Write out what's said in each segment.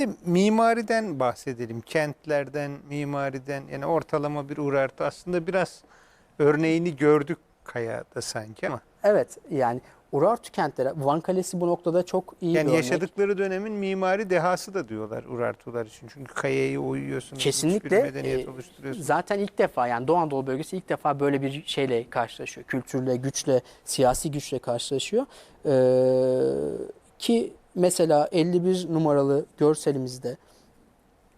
de mimariden bahsedelim. Kentlerden, mimariden yani ortalama bir Urartu aslında biraz örneğini gördük Kaya'da sanki ama Evet yani Urartu kentleri, Van Kalesi bu noktada çok iyi yani bir örnek. yaşadıkları dönemin mimari dehası da diyorlar Urartular için. Çünkü Kaya'yı uyuyorsunuz. Kesinlikle, hiçbir medeniyet e, oluşturuyorsunuz. Zaten ilk defa yani Doğu Anadolu bölgesi ilk defa böyle bir şeyle karşılaşıyor. Kültürle, güçle, siyasi güçle karşılaşıyor. Ee, ki mesela 51 numaralı görselimizde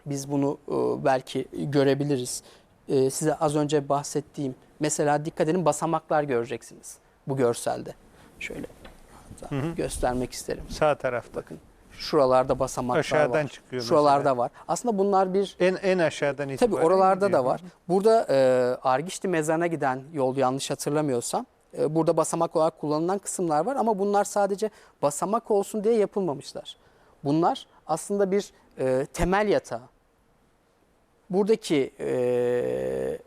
biz bunu e, belki görebiliriz. Ee, size az önce bahsettiğim mesela dikkat edin basamaklar göreceksiniz bu görselde. Şöyle Hı hı. göstermek isterim. Sağ tarafta. Bakın şuralarda basamaklar Aşağıdan var. çıkıyor Şuralarda mesela. var. Aslında bunlar bir En en aşağıdan itibaren Tabii oralarda da var. Burada e, Argişti mezarına giden yol yanlış hatırlamıyorsam e, burada basamak olarak kullanılan kısımlar var ama bunlar sadece basamak olsun diye yapılmamışlar. Bunlar aslında bir e, temel yatağı. Buradaki e,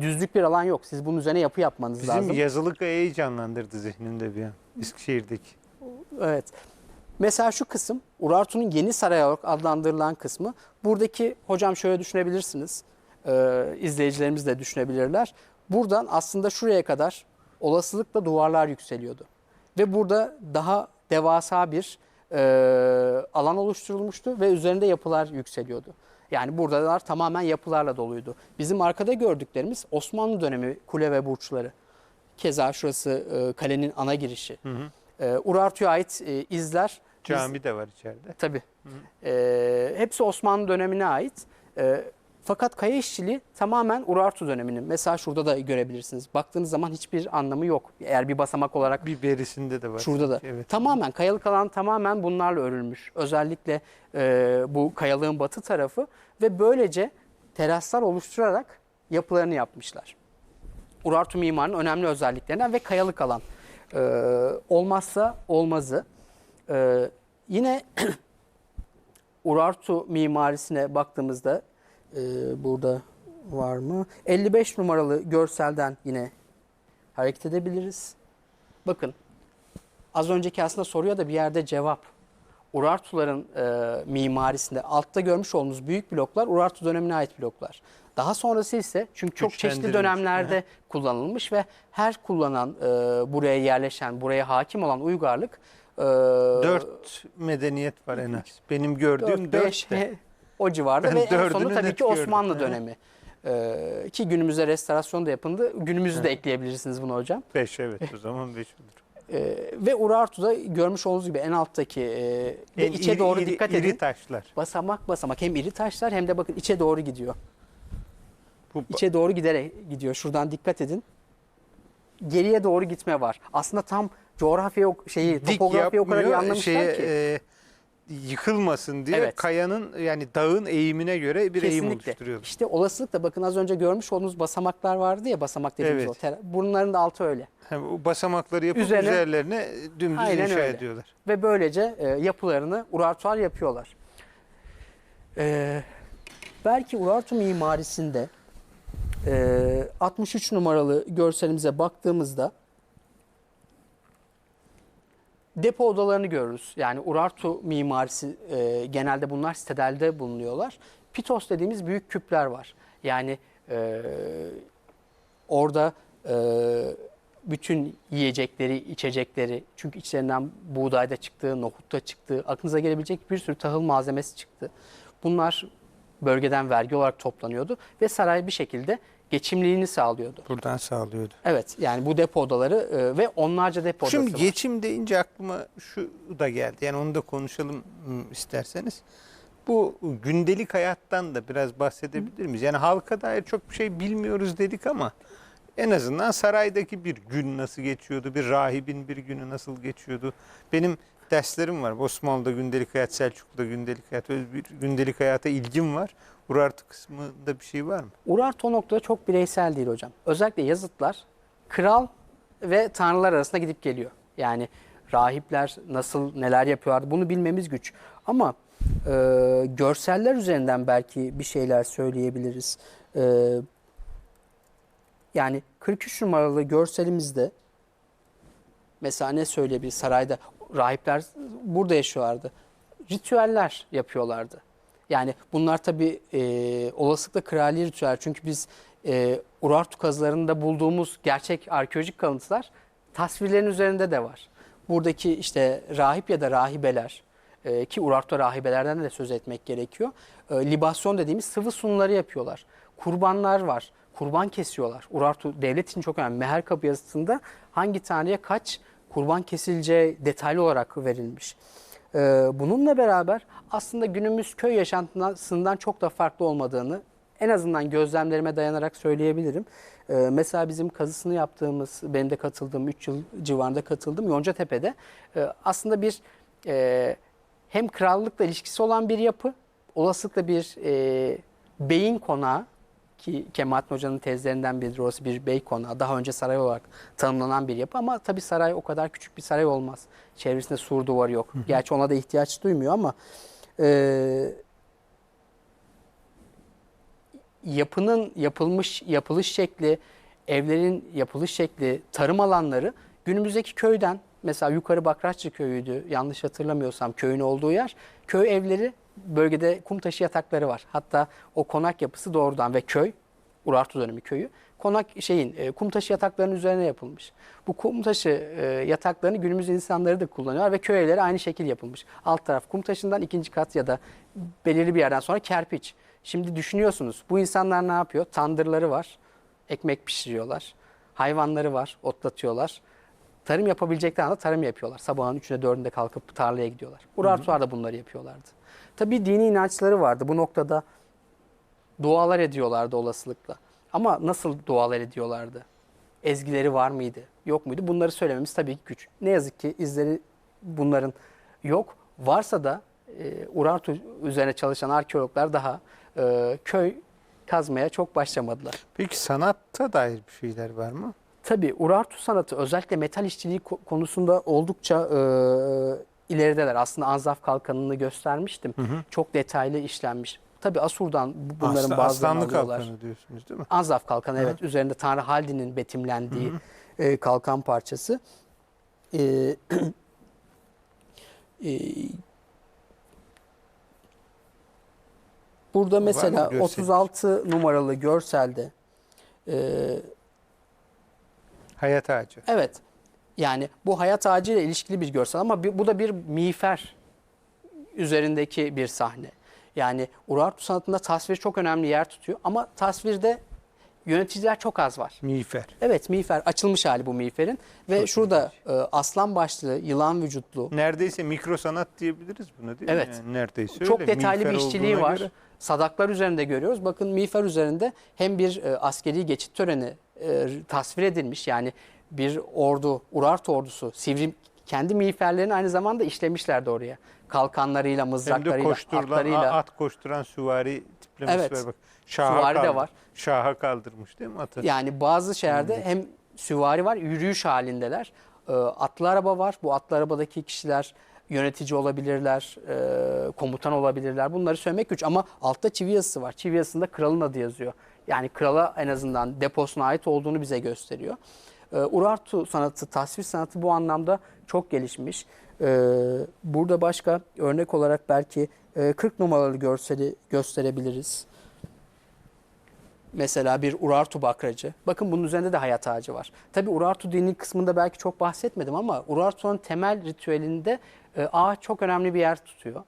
düzlük bir alan yok. Siz bunun üzerine yapı yapmanız Bizim lazım. yazılı Kaya'yı canlandırdı zihnimde bir an. Eskişehir'deki. Evet. Mesela şu kısım Urartu'nun yeni saray olarak adlandırılan kısmı. Buradaki hocam şöyle düşünebilirsiniz. Ee, izleyicilerimiz de düşünebilirler. Buradan aslında şuraya kadar olasılıkla duvarlar yükseliyordu. Ve burada daha devasa bir e, alan oluşturulmuştu ve üzerinde yapılar yükseliyordu. Yani buradalar tamamen yapılarla doluydu. Bizim arkada gördüklerimiz Osmanlı dönemi kule ve burçları. Keza şurası e, kalenin ana girişi. Hı hı. Ee, Urartu'ya ait e, izler. Biz- Cami de var içeride. Tabii. Ee, hepsi Osmanlı dönemine ait. Ee, fakat kaya işçiliği tamamen Urartu döneminin. Mesela şurada da görebilirsiniz. Baktığınız zaman hiçbir anlamı yok. Eğer bir basamak olarak Bir berisinde de var. şurada da. Evet. Tamamen kayalık alan tamamen bunlarla örülmüş. Özellikle e, bu kayalığın batı tarafı ve böylece teraslar oluşturarak yapılarını yapmışlar. Urartu mimarının önemli özelliklerinden ve kayalık alan. Ee, olmazsa olmazı. Ee, yine Urartu mimarisine baktığımızda e, burada var mı? 55 numaralı görselden yine hareket edebiliriz. Bakın az önceki aslında soruya da bir yerde cevap. Urartuların e, mimarisinde altta görmüş olduğunuz büyük bloklar Urartu dönemine ait bloklar. Daha sonrası ise çünkü çok çeşitli dönemlerde kullanılmış ve her kullanan e, buraya yerleşen, buraya hakim olan uygarlık e, Dört medeniyet var en az. Benim gördüğüm 4 dört 5 de. O civarda Ben ve en sonu tabii ki Osmanlı gördüm. dönemi. Ee, ki günümüzde restorasyon da yapıldı. Günümüzü de ekleyebilirsiniz bunu hocam. Beş evet o zaman beş olur. Ee, ve Urartu'da görmüş olduğunuz gibi en alttaki e, ve En içe iri- doğru iri- dikkat iri edin. taşlar. Basamak basamak hem iri taşlar hem de bakın içe doğru gidiyor. Bu İçe doğru giderek gidiyor. Şuradan dikkat edin. Geriye doğru gitme var. Aslında tam coğrafya şeyi, dik topografya o kadar iyi anlamışlar şeye, ki. e, yıkılmasın diye Evet. kayanın yani dağın eğimine göre bir eğim Kesinlikle. oluşturuyor. İşte olasılıkla bakın az önce görmüş olduğunuz basamaklar vardı ya basamak dediğimiz Evet. o. ter- Bunların da altı öyle. Hem o basamakları yapıp Üzerine- üzerlerine dümdüz Aynen inşa öyle. ediyorlar. Ve böylece e, yapılarını Urartular yapıyorlar. Ee, belki Urartu mimarisinde e, 63 numaralı görselimize baktığımızda depo odalarını görürüz. Yani Urartu mimarisi e, genelde bunlar sitedelde bulunuyorlar. Pitos dediğimiz büyük küpler var. Yani e, orada e, bütün yiyecekleri, içecekleri çünkü içlerinden buğdayda çıktı, nohutta çıktı, aklınıza gelebilecek bir sürü tahıl malzemesi çıktı. Bunlar bölgeden vergi olarak toplanıyordu ve saray bir şekilde geçimliğini sağlıyordu. Buradan sağlıyordu. Evet yani bu depo odaları e, ve onlarca depo odası Şimdi var. geçim deyince aklıma şu da geldi. Yani onu da konuşalım ım, isterseniz. Bu gündelik hayattan da biraz bahsedebilir miyiz? Yani halka dair çok bir şey bilmiyoruz dedik ama en azından saraydaki bir gün nasıl geçiyordu? Bir rahibin bir günü nasıl geçiyordu? Benim derslerim var. Osmanlı'da gündelik hayat, Selçuklu'da gündelik hayat, bir gündelik hayata ilgim var. Urartu kısmında bir şey var mı? Urartu o noktada çok bireysel değil hocam. Özellikle yazıtlar kral ve tanrılar arasında gidip geliyor. Yani rahipler nasıl neler yapıyorlar bunu bilmemiz güç. Ama e, görseller üzerinden belki bir şeyler söyleyebiliriz. E, yani 43 numaralı görselimizde mesela ne söyleyebiliriz sarayda rahipler burada yaşıyorlardı. ritüeller yapıyorlardı. Yani bunlar tabii e, olasılıkla krali ritüel. Çünkü biz e, Urartu kazılarında bulduğumuz gerçek arkeolojik kalıntılar tasvirlerin üzerinde de var. Buradaki işte rahip ya da rahibeler e, ki Urartu rahibelerden de söz etmek gerekiyor. E, libasyon dediğimiz sıvı sunumları yapıyorlar. Kurbanlar var. Kurban kesiyorlar. Urartu devlet için çok önemli. Meher kapı yazısında hangi tanrıya kaç kurban kesileceği detaylı olarak verilmiş. Ee, bununla beraber aslında günümüz köy yaşantısından çok da farklı olmadığını en azından gözlemlerime dayanarak söyleyebilirim. Ee, mesela bizim kazısını yaptığımız, benim de katıldığım 3 yıl civarında katıldım Yoncatepe'de e, aslında bir e, hem krallıkla ilişkisi olan bir yapı, olasılıkla bir e, beyin konağı ki Kemalettin Hoca'nın tezlerinden biridir. Orası bir bey konağı. Daha önce saray olarak tanımlanan bir yapı ama tabii saray o kadar küçük bir saray olmaz. Çevresinde sur duvarı yok. Gerçi ona da ihtiyaç duymuyor ama e, yapının yapılmış yapılış şekli, evlerin yapılış şekli, tarım alanları günümüzdeki köyden mesela yukarı Bakraççı köyüydü yanlış hatırlamıyorsam köyün olduğu yer. Köy evleri bölgede kum taşı yatakları var. Hatta o konak yapısı doğrudan ve köy Urartu dönemi köyü konak şeyin e, kum taşı yataklarının üzerine yapılmış. Bu kum taşı e, yataklarını günümüz insanları da kullanıyorlar ve köy evleri aynı şekil yapılmış. Alt taraf kum taşından ikinci kat ya da belirli bir yerden sonra kerpiç. Şimdi düşünüyorsunuz bu insanlar ne yapıyor? Tandırları var, ekmek pişiriyorlar. Hayvanları var, otlatıyorlar. Tarım yapabilecekler anda tarım yapıyorlar. Sabahın üçünde dördünde kalkıp tarlaya gidiyorlar. Urartular da bunları yapıyorlardı. Tabii dini inançları vardı. Bu noktada dualar ediyorlardı olasılıkla. Ama nasıl dualar ediyorlardı? Ezgileri var mıydı? Yok muydu? Bunları söylememiz tabii ki güç. Ne yazık ki izleri bunların yok. Varsa da e, Urartu üzerine çalışan arkeologlar daha e, köy kazmaya çok başlamadılar. Peki sanatta dair bir şeyler var mı? Tabii Urartu sanatı özellikle metal işçiliği ko- konusunda oldukça e, ilerideler. Aslında Anzaf kalkanını göstermiştim. Çok detaylı işlenmiş. Tabii Asur'dan bu- bunların Aslan- bazılarını aslanlı alıyorlar. kalkanı diyorsunuz değil mi? Anzaf kalkanı evet. Üzerinde Tanrı Haldi'nin betimlendiği e, kalkan parçası. E, e, burada mesela görseli? 36 numaralı görselde e, Hayat ağacı. Evet. Yani bu hayat ağacı ile ilişkili bir görsel ama bir- bu da bir miğfer üzerindeki bir sahne. Yani Urartu sanatında tasvir çok önemli yer tutuyor ama tasvirde yöneticiler çok az var. Miğfer. Evet miğfer açılmış hali bu miğferin ve Çok şurada e, aslan başlı, yılan vücutlu Neredeyse mikro sanat diyebiliriz buna değil Evet. mi? Yani neredeyse çok öyle. detaylı bir Miğfer işçiliği olduğuna var. göre- Sadaklar üzerinde görüyoruz. Bakın miğfer üzerinde hem bir e, askeri geçit töreni e, tasvir edilmiş. Yani bir ordu, Urartu ordusu, Sivri kendi miğferlerini aynı zamanda işlemişlerdi oraya. Kalkanlarıyla, de mızraklarıyla, atlarıyla. at koşturan süvari tiplemesi Evet. var. Bak, şaha Süvari de kaldır- var. Şaha kaldırmış değil mi atı? Yani bazı şeylerde hem süvari var, yürüyüş halindeler. E, atlı araba var. Bu atlı arabadaki kişiler yönetici olabilirler, e, komutan olabilirler. Bunları söylemek güç ama altta çivi yazısı var. Çivi yazısında kralın adı yazıyor. Yani krala en azından deposuna ait olduğunu bize gösteriyor. E, Urartu sanatı, tasvir sanatı bu anlamda çok gelişmiş. E, burada başka örnek olarak belki e, 40 numaralı görseli gösterebiliriz. Mesela bir Urartu bakracı. Bakın bunun üzerinde de hayat ağacı var. Tabi Urartu dini kısmında belki çok bahsetmedim ama Urartu'nun temel ritüelinde e, ağaç çok önemli bir yer tutuyor.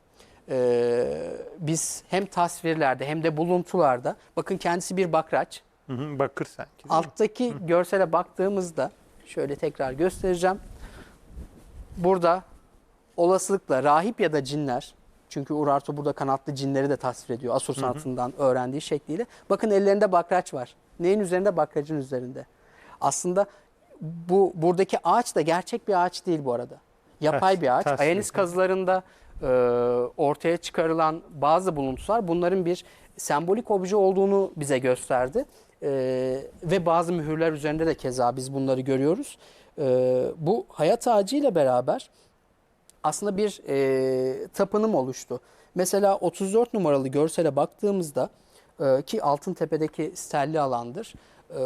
E, biz hem tasvirlerde hem de buluntularda bakın kendisi bir bakraç. Hı hı, bakır sanki. Alttaki görsele baktığımızda şöyle tekrar göstereceğim. Burada olasılıkla rahip ya da cinler çünkü Urartu burada kanatlı cinleri de tasvir ediyor. Asur sanatından öğrendiği şekliyle. Bakın ellerinde bakraç var. Neyin üzerinde? Bakracın üzerinde. Aslında bu buradaki ağaç da gerçek bir ağaç değil bu arada. Yapay Tas- bir ağaç. Ayanis kazılarında e, ortaya çıkarılan bazı buluntular bunların bir sembolik obje olduğunu bize gösterdi. E, ve bazı mühürler üzerinde de keza biz bunları görüyoruz. E, bu hayat ağacı ile beraber aslında bir tapınım oluştu. Mesela 34 numaralı görsele baktığımızda e, ki Altıntepe'deki stelli alandır.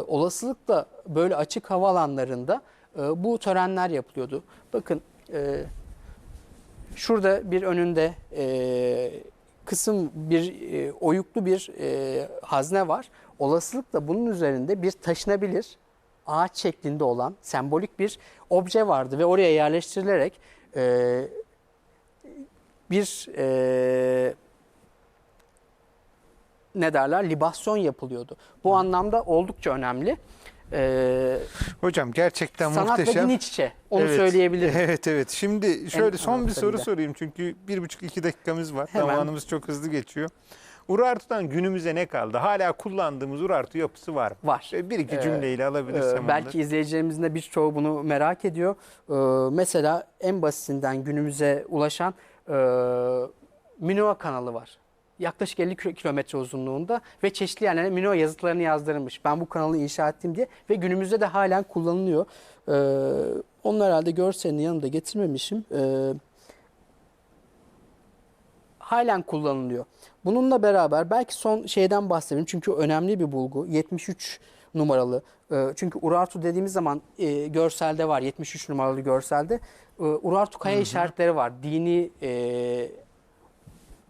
Olasılıkla böyle açık hava alanlarında bu törenler yapılıyordu. Bakın Şurada bir önünde e, kısım bir e, oyuklu bir e, hazne var. Olasılıkla bunun üzerinde bir taşınabilir ağaç şeklinde olan sembolik bir obje vardı ve oraya yerleştirilerek e, bir e, ne derler libasyon yapılıyordu. Bu anlamda oldukça önemli. E, Hocam gerçekten sanat ve muhteşem. din iç içe onu Evet, söyleyebilirim. Evet evet. Şimdi şöyle son bir soru sorayım çünkü bir buçuk iki dakikamız var. Hemen. Zamanımız çok hızlı geçiyor. Urartu'dan günümüze ne kaldı? Hala kullandığımız Urartu yapısı var mı? Var. Bir iki Ee, cümleyle alabilirsem Ee, belki izleyicilerimizin de birçoğu bunu merak ediyor. Ee, mesela en basitinden günümüze ulaşan e, Minoa kanalı var. Yaklaşık 50 kilo- kilometre uzunluğunda ve çeşitli yerlere Minoa yazıtlarını yazdırılmış. Ben bu kanalı inşa ettim diye ve günümüzde de halen kullanılıyor. Ee, onun herhalde görselini yanımda getirmemişim. Ee, halen kullanılıyor. Bununla beraber belki son şeyden bahsedeyim çünkü önemli bir bulgu. 73 numaralı. e, Çünkü Urartu dediğimiz zaman e, görselde var 73 numaralı görselde. E, Urartu kaya işaretleri var. Dini e,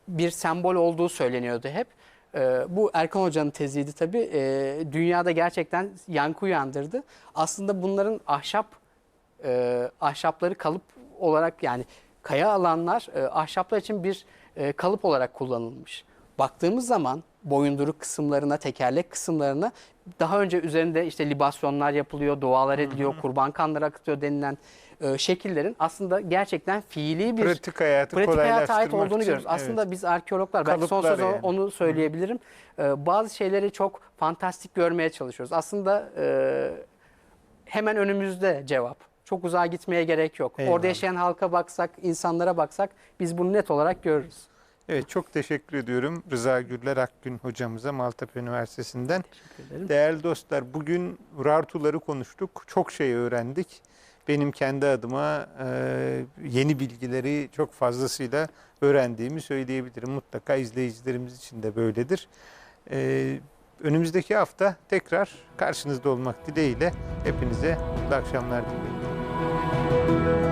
bir sembol olduğu söyleniyordu hep. E, bu Erkan Hoca'nın teziydi tabii. E, dünyada gerçekten yankı uyandırdı. Aslında bunların ahşap e, ahşapları kalıp olarak yani kaya alanlar e, ahşaplar için bir e, kalıp olarak kullanılmış. Baktığımız zaman boyunduruk kısımlarına, tekerlek kısımlarına daha önce üzerinde işte libasyonlar yapılıyor, dualar ediliyor, kurban kanları akıtıyor denilen e, şekillerin aslında gerçekten fiili bir pratik hayatı pratik hayata ait olduğunu için, görüyoruz. Aslında evet. biz arkeologlar belki son söz yani. onu söyleyebilirim. Ee, bazı şeyleri çok fantastik görmeye çalışıyoruz. Aslında e, hemen önümüzde cevap. Çok uzağa gitmeye gerek yok. Eyvallah. Orada yaşayan halka baksak, insanlara baksak biz bunu net olarak görürüz. Evet çok teşekkür ediyorum Rıza Gürler Akgün hocamıza Maltepe Üniversitesi'nden. Teşekkür ederim. Değerli dostlar bugün Urartuları konuştuk. Çok şey öğrendik. Benim kendi adıma e, yeni bilgileri çok fazlasıyla öğrendiğimi söyleyebilirim. Mutlaka izleyicilerimiz için de böyledir. E, önümüzdeki hafta tekrar karşınızda olmak dileğiyle hepinize mutlu akşamlar diliyorum.